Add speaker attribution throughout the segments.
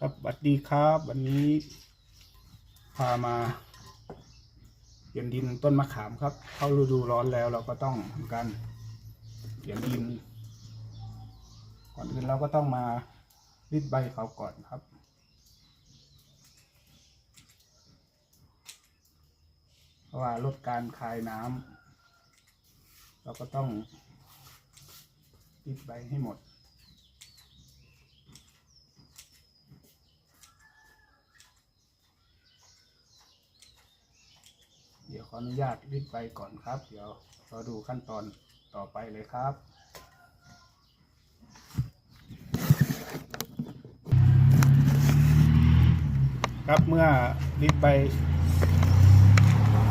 Speaker 1: ครับสวัสดีครับ วันนี้ พามาเปลี่ยนดินต้นมะขามครับ เข้าฤดูร้อนแล้วเราก็ต้องทำการเปลี่ยนดิน ก่อนอื่นเราก็ต้องมารีดใบเขาก่อนครับเพราะว่าลดการคายน้ำเราก็ต้องรีดใบให้หมด ดี๋ยวขออนุญาตรีดไปก่อนครับ เดี๋ยวเราดูขั้นตอนต่อไปเลยครับ ครับเมื่อรีดใบ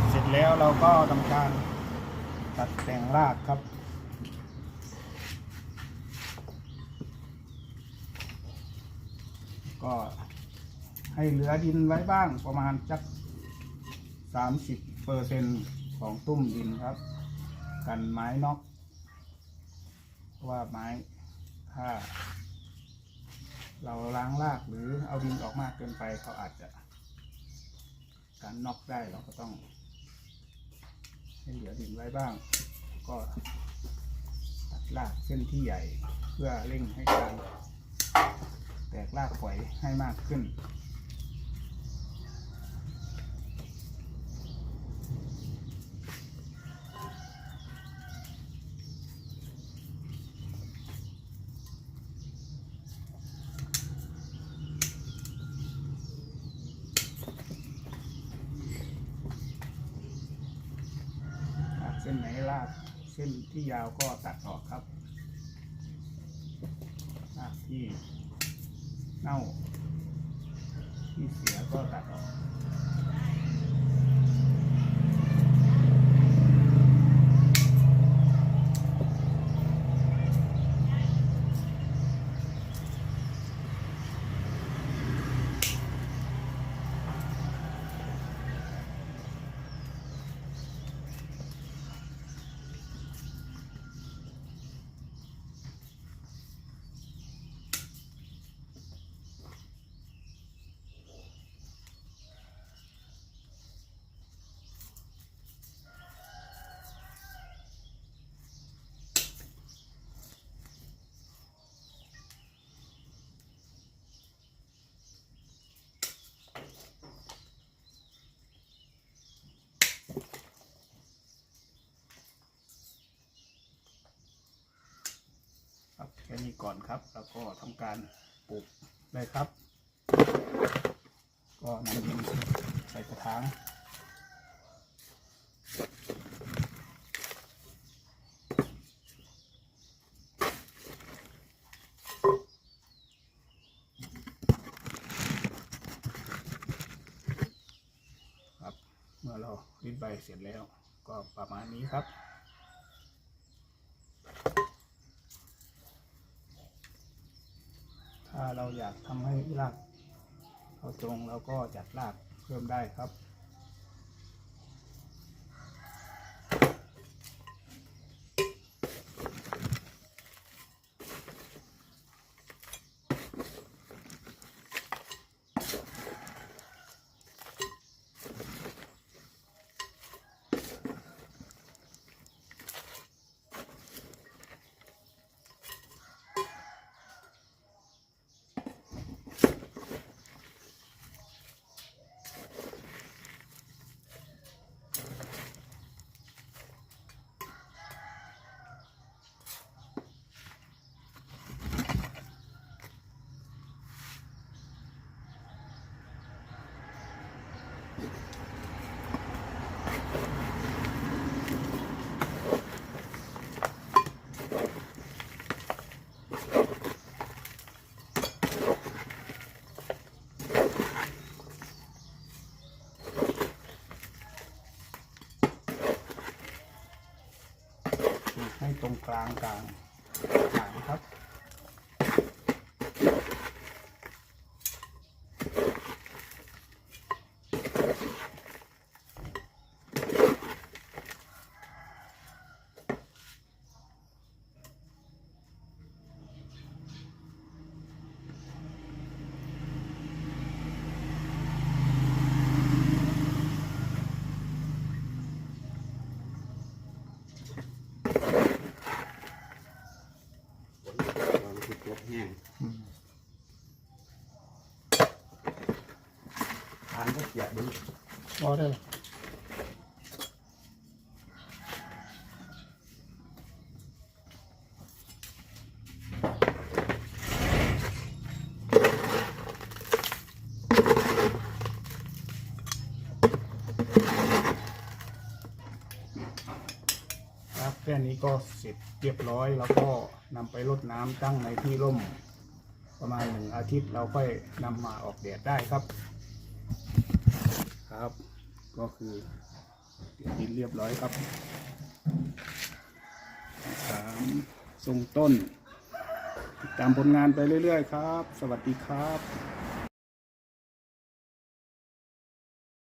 Speaker 1: เสร็จแล้วเราก็ทำการตัดแต่งรากครับก็ให้เหลือดินไว้บ้างประมาณจักสามสิบ เปอร์เซ็นของตุ้มดินครับ กันไม้นอกเพราะว่าไม้ถ้า เราล้างรากหรือเอาดินออกมากเกินไปเขาอาจจะการน็อกได้เราก็ต้องให้เหลือดินไว้บ้าง ก็ตัดรากเส้นที่ใหญ่เพื่อเร่งให้การแตกรากฝอยให้มากขึ้น รากเส้นไหนรากเส้นที่ยาวก็ตัดออกครับรากที่เน่าที่เสียก็ตัดออก ก่อนครับ แล้วก็ทำการปลูกเลยครับ ก็นำดินใส่กระถางครับเมื่อเราริดใบเสร็จแล้วก็ประมาณนี้ครับ ถ้าเราอยากทำให้รากเขาตรงเราก็จัดรากเพิ่มได้ครับ ให้ตรงกลางกลางฐานครับ อืม
Speaker 2: ทานก็เกียดดู
Speaker 1: พอได้เลยแค่นี้ก็เสร็จเรียบร้อยแล้วก็ นำไปรดน้ำตั้งในที่ร่ม ประมาณหนึ่งอาทิตย์เราค่อยนำมาออกแดดได้ครับ ครับ ก็คือเดี๋ยวดินเรียบร้อยครับสามทรงต้นตามผลงานไปเรื่อย ๆ ครับ สวัสดีครับ